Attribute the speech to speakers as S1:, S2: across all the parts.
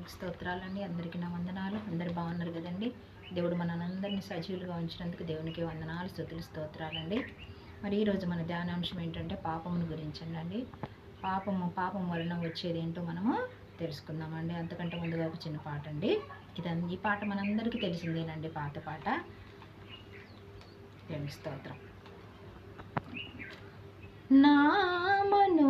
S1: దేవునికి స్తోత్రాలండి. అందరికీ నా వందనాలు. అందరు బాగున్నారు కదండి. దేవుడు మనందరినీ సజీవులుగా ఉంచినందుకు దేవునికి వందనాలు స్థుతులు స్తోత్రాలండి. మరి ఈరోజు మన ధ్యానాంశం ఏంటంటే పాపమును గురించి అండి పాపము పాపం వలన వచ్చేది ఏంటో మనము తెలుసుకుందామండి. అంతకంటే ముందుగా ఒక చిన్న పాట అండి. ఇది ఈ పాట మనందరికీ తెలిసిందేనండి. పాత పాట. దేవుని స్తోత్రం. నామను నేత్రము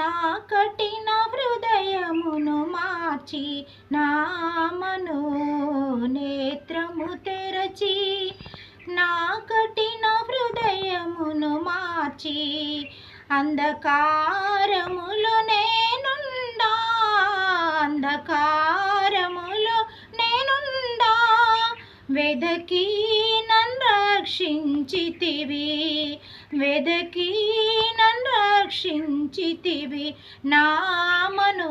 S1: నా కఠిన హృదయమును మార్చి నామను నేత్రము తెరచి నా కఠిన హృదయమును మార్చి అంధకారములో నేనుండా అంధకారములో నేనుండా వెదకి నన్ను రక్షించితివి వెదకి నన్ను రక్షించితివి. నామను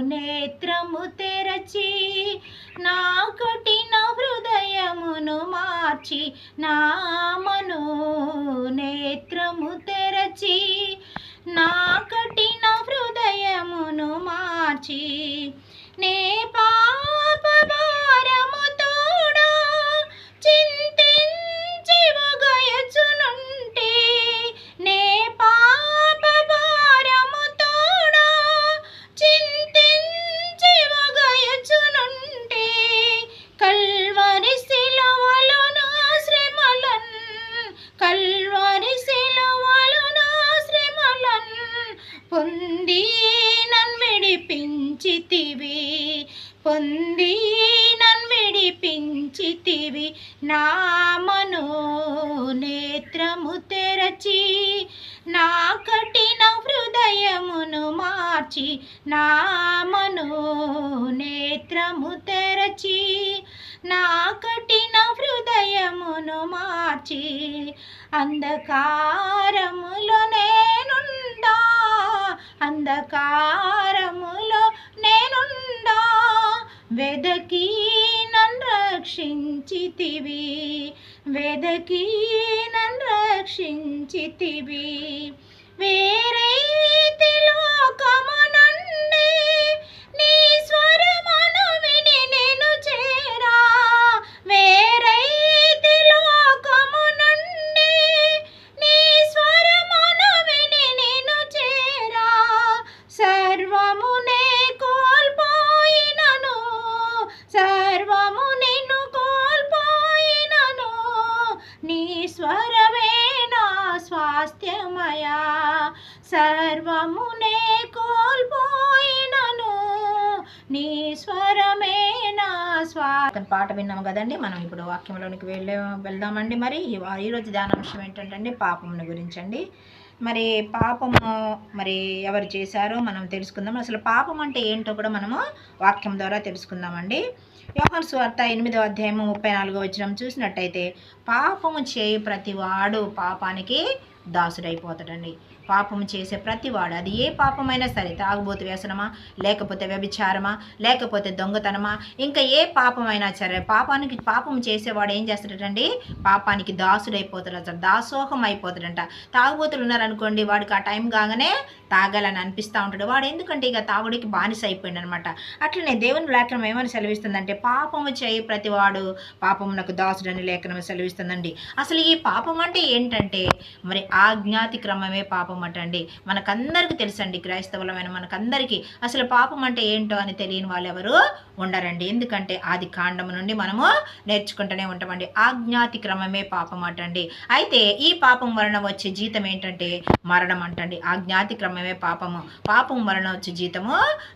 S1: నేత్రము తెరచి నా కఠిన హృదయమును మార్చి నామను నే విడిపించితివి పొంది నన్ విడిపించితివి. నామను నేత్రము తెరచి నా కఠిన హృదయమును మార్చి నామను నేత్రము తెరచి నా కఠిన హృదయమును మార్చి. అంధకారములో నేనుందా అంధకారము వెదకి నన్ను రక్షించితివి. వెదకి నన్ను రక్షించితివి. వేరే లోకము నుండి నీ స్వ సర్వమునే కోల్పోయినను. నీ స్వరమే నా స్వా. పాట విన్నాము కదండి మనం ఇప్పుడు వాక్యంలోనికి వెళ్ళే వెళ్దామండి మరి. ఈ వా- ఈరోజు ధ్యానాంశం ఏంటంటే పాపమును గురించి అండి మరి పాపము మరి ఎవరు చేశారో మనం తెలుసుకుందాం. అసలు పాపం అంటే ఏంటో కూడా మనము వాక్యం ద్వారా తెలుసుకుందామండి. యోహన్ సువార్త ఎనిమిదో అధ్యాయము ముప్పై నాలుగో వచ్చిన చూసినట్టయితే పాపము చేయి ప్రతి వాడు పాపానికి దాసుడైపోతాడండి. పాపము చేసే ప్రతివాడు అది ఏ పాపమైనా సరే తాగుబోతు వ్యసనమా? లేకపోతే వ్యభిచారమా? లేకపోతే దొంగతనమా? ఇంకా ఏ పాపమైనా సరే పాపానికి పాపం చేసేవాడు ఏం చేస్తాడండి పాపానికి దాసుడైపోతాడు అసలు. దాసోహం అయిపోతాడంట తాగుబోతులు ఉన్నారనుకోండి వాడికి ఆ టైం కాగానే తాగాలని అనిపిస్తూ ఉంటాడు. వాడు ఎందుకంటే ఇక తాగుడికి బానిస అయిపోయింది అనమాట అట్లనే దేవుని లేఖనం ఏమని సెలవిస్తుందంటే పాపము చేయి ప్రతివాడు పాపమునకు దాసుడని లేఖనం సెలవిస్తుందండి. అసలు ఈ పాపం అంటే ఏంటంటే మరి ఆజ్ఞాతి క్రమమే పాపం అటండి మనకందరికీ తెలుసండి క్రైస్తవులమైన మనకందరికీ అసలు పాపం అంటే ఏంటో అని తెలియని వాళ్ళు ఎవరు ఉండరండి. ఎందుకంటే ఆది కాండం నుండి మనము నేర్చుకుంటూనే ఉంటామండి. ఆజ్ఞాతి క్రమమే పాపం అటండి. అయితే ఈ పాపం వలన వచ్చే జీతం ఏంటంటే మరణం అంటండి. ఆజ్ఞాతి క్రమమే పాపము. పాపం వలన వచ్చే జీతము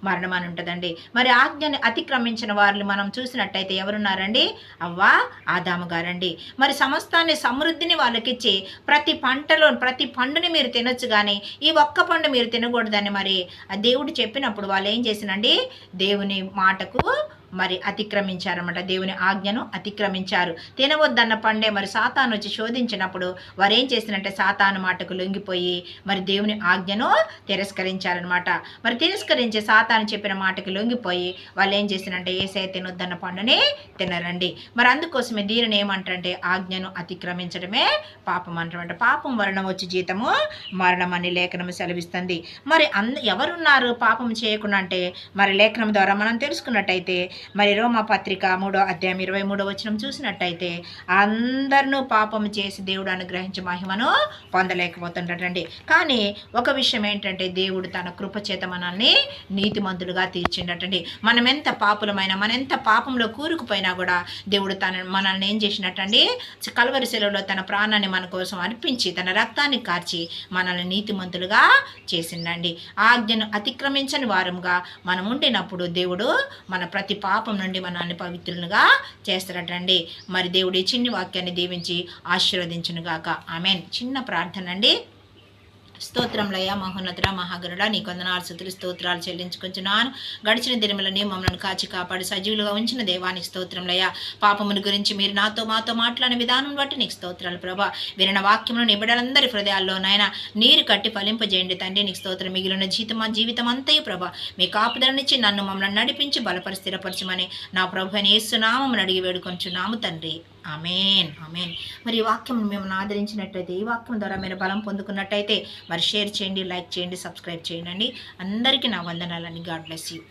S1: మరణం అని ఉంటుందండి. మరి ఆజ్ఞని అతిక్రమించిన వారిని మనం చూసినట్టయితే ఎవరున్నారండి? అవ్వా ఆదాము గారండి. మరి సమస్తాన్ని సమృద్ధిని వాళ్ళకిచ్చి ప్రతి పంటలో ప్రతి పండుని మీరు తినొచ్చు కానీ ఈ ఒక్క పండు మీరు తినకూడదని మరి ఆ దేవుడు చెప్పినప్పుడు వాళ్ళు ఏం చేసినండి దేవుని మాటకు మరి అతిక్రమించారన్నమాట. దేవుని ఆజ్ఞను అతిక్రమించారు. తినవద్దన్న పండే మరి సాతాను వచ్చి శోధించినప్పుడు వారేం ఏం చేసినంటే సాతాను మాటకు లొంగిపోయి మరి దేవుని ఆజ్ఞను తిరస్కరించారనమాట మరి తిరస్కరించి సాతాను చెప్పిన మాటకు లొంగిపోయి వాళ్ళు ఏం చేసినంటే ఏసే తినొద్దన్న పండుని తినరండి. మరి అందుకోసమే దీనిని ఏమంటారంటే ఆజ్ఞను అతిక్రమించడమే పాపం అంటారంట పాపం వలన వచ్చి జీతము మరణం అని లేఖనం సెలవిస్తుంది. మరి అంద ఎవరున్నారు పాపం చేయకుండా అంటే మరి లేఖనం ద్వారా మనం తెలుసుకున్నట్టయితే మరి రోమా పత్రిక మూడో అధ్యాయం ఇరవై మూడో వచనం చూసినట్టయితే అందరినూ పాపం చేసి దేవుడు అనుగ్రహించే మహిమను పొందలేకపోతుండటండి. కానీ ఒక విషయం ఏంటంటే దేవుడు తన కృపచేత మనల్ని నీతిమంతులుగా తీర్చిండటండి. మనం ఎంత పాపులమైనా మనం ఎంత పాపంలో కూరుకుపోయినా కూడా దేవుడు తన మనల్ని ఏం చేసినట్టండి? కలవరి సెలవులో తన ప్రాణాన్ని మన కోసం అర్పించి తన రక్తాన్ని కార్చి మనల్ని నీతిమంతులుగా చేసిండండి. ఆజ్ఞను అతిక్రమించని వారంగా మనం ఉండినప్పుడు దేవుడు మన ప్రతి పాపం నుండి మనల్ని పవిత్రులుగా చేస్తారటండి. మరి దేవుడు ఈ చిన్ని వాక్యాన్ని దీవించి ఆశీర్వదించునుగాక. ఆమెన్. చిన్న ప్రార్థన అండి. స్తోత్రంలయ్యా మహోన్నతుర మహాగరుడ నీ కొందనాలు శుతులు స్తోత్రాలు చెల్లించుకుంటున్నాను గడిచిన దినములని మమ్మల్ని కాచి కాపాడి సజీవులుగా ఉంచిన దేవానికి స్తోత్రంలయ్యా పాపముని గురించి మీరు నాతో మాతో మాట్లాడిన విధానం బట్టి నీకు స్తోత్రాలు ప్రభా. వినిన వాక్యంలో నిబిడలందరి హృదయాల్లోనైనా నీరు కట్టి ఫలింపజేయండి తండ్రి. నీకు స్తోత్రం మిగిలిన జీవితం జీవితం అంతయు ప్రభా. మీ కాపుదలనిచ్చి నన్ను మమ్మల్ని నడిపించి బలపరి స్థిరపరచమని నా ప్రభు అని ఏసునామమును అడిగి వేడుకొంచున్నాము తండ్రి. అమేన్ అమేన్ మరి ఈ వాక్యం మేము ఆదరించినట్టయితే ఈ వాక్యం ద్వారా మీరు బలం పొందుకున్నట్టయితే మరి షేర్ చేయండి లైక్ చేయండి సబ్స్క్రైబ్ చేయండి అందరికీ నా వందనాలని గాడ్ బ్లెస్ యూ.